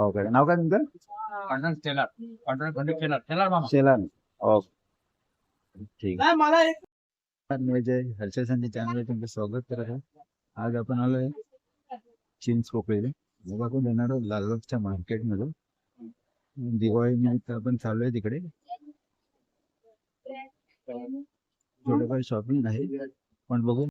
Okay नाव काय तुमचं? पांढरण टेलर. टेलर. मामा. शेलान ओके. ठीक. नाही मला एक आहे मी जे हर्षल संधी चॅनलवर तुमचं स्वागत करत आहे. आज आपण आलोय चिंच पोकळीला. मग आपण येणार आहोत लालबागच्या मार्केटमध्ये. दिवाळी निमित्त आपण चाललोय तिकडे. थोडं काही शॉपिंग आहे. पण बघू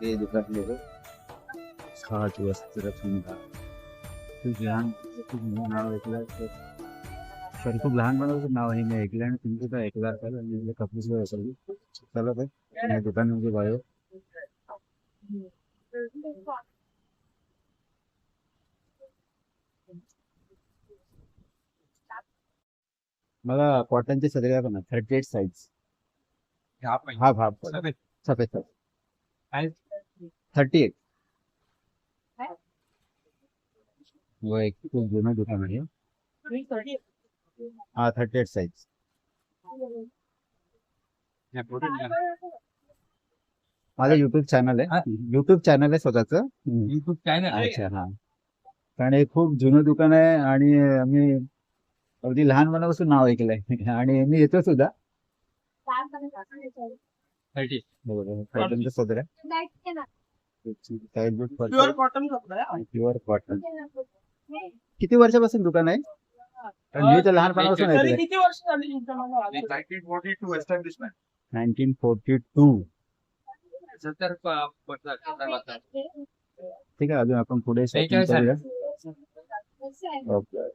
ते दुकान सात वस्त्र सुंदर खूप लहान नाव ऐकलं सर खूप लहानपणापासून नाव आहे मी ऐकलं आणि तुमचं तर ऐकलं असेल आणि म्हणजे कपडे असेल चला तर दुकान दुकानामध्ये बायो मला कॉटनचे सदरे पण थर्टी एट साईज हा पाहिजे. हा हा सफेद. सफेद सफेद काय? थर्टी एट व एक खूप जुनं दुकान आहे हा थर्टी एट साईज या protein ला. माझं युट्यूब चॅनल हा? आहे युट्यूब चॅनल आहे स्वतःच YouTube channel आहे. अच्छा हा कारण हे खूप जुनं दुकान आहे आणि आम्ही अगदी लहानपणापासून नाव ऐकलंय आणि मी येतो सुद्धा Thirty. कॉटनचं सदर प्युअर कॉटन कपडा आहे प्युअर कॉटन किती वर्षापासून दुकान आहे? मी तर लहानपणापासून ऐकलंय किती वर्ष झाली इंटरनल आणि 1942 establishment. नाईन्टीन फोर्टी टू पडतात, सत्तर वाजतात. ठीक आहे अजून आपण पुढे आहे. ओके.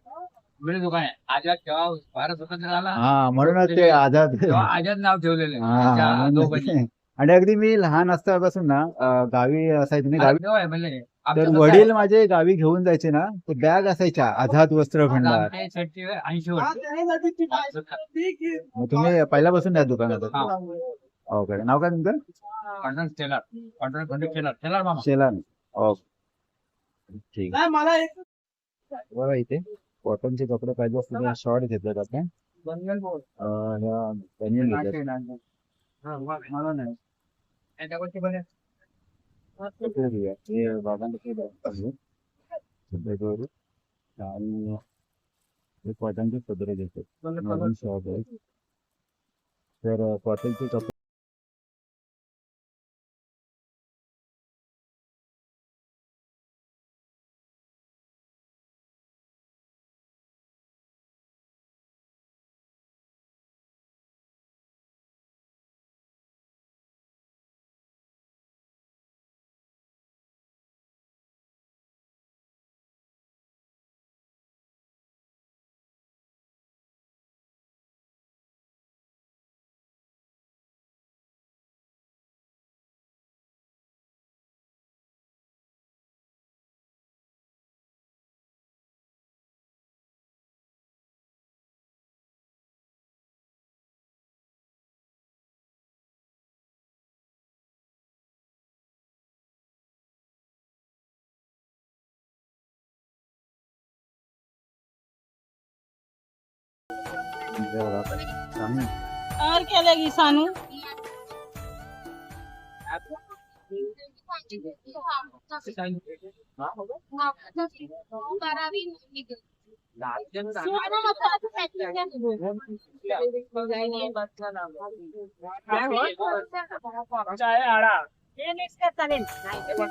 आहे आझाद जेव्हा भारत स्वतंत्र झाला. हा म्हणूनच ते आझाद तेव्हा आझाद नाव ठेवलेलं आहे. हा, त्या आणि अगदी मी लहान असतापासून ना अं, गावी असायचं. मी गावी तेव्हा आहे म्हणजे तर आमचं कसं वडील माझे गावी घेऊन जायचे ना तर बॅग असायच्या आझाद वस्त्र भंडार. आमचे हा, वर्ष मग तुम्ही पहिल्यापासून त्या दुकानात हा. ओके नाव काय तुमचं? Pandharan tailor Pandharan Khandu tailor tailor मामा. शेलान ओके ठीक. मला एक बघा इथे. कॉटनचे कपडे पाहिजे असतील तर शॉर्ट घेतले बोर्ड अं, ह्या बनियन बघा. कपडे घेऊया. हे ते. आणि हे कॉटनचे सदरे घेतो नवीन शॉप आहे तर कॉटनचे कपडे और क्या लेगी सानू चाय आडा हे मिक्स कर चालेल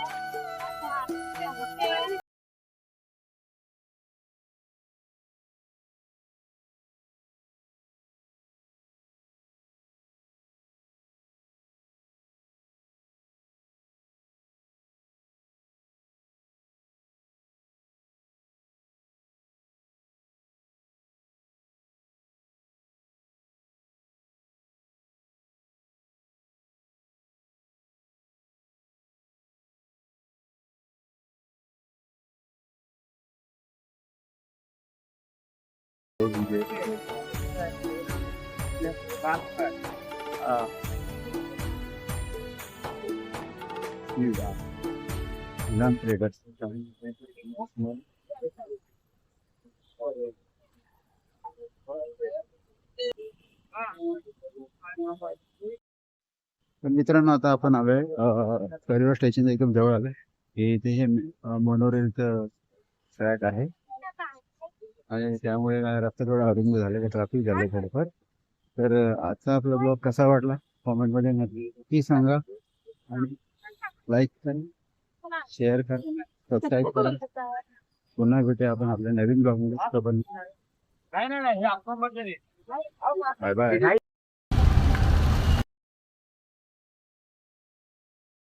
म्हणजे अं, श्रीराम मित्रांनो आता आपण आलोय करिअर स्टेशन एकदम जवळ आलोय. हे इथे हे मोनोरेलचं ट्रॅक आहे. आणि त्यामुळे रस्ता थोडा अरुंद झाले ट्रॅफिक झाले थोडंफार. तर आजचा आपला ब्लॉग कसा वाटला? कॉमेंटमध्ये नक्की सांगा. आणि लाईक करा शेअर करा सबस्क्राईब करा. पुन्हा भेटूया आपण आपल्या नवीन ब्लॉगमध्ये. Bye bye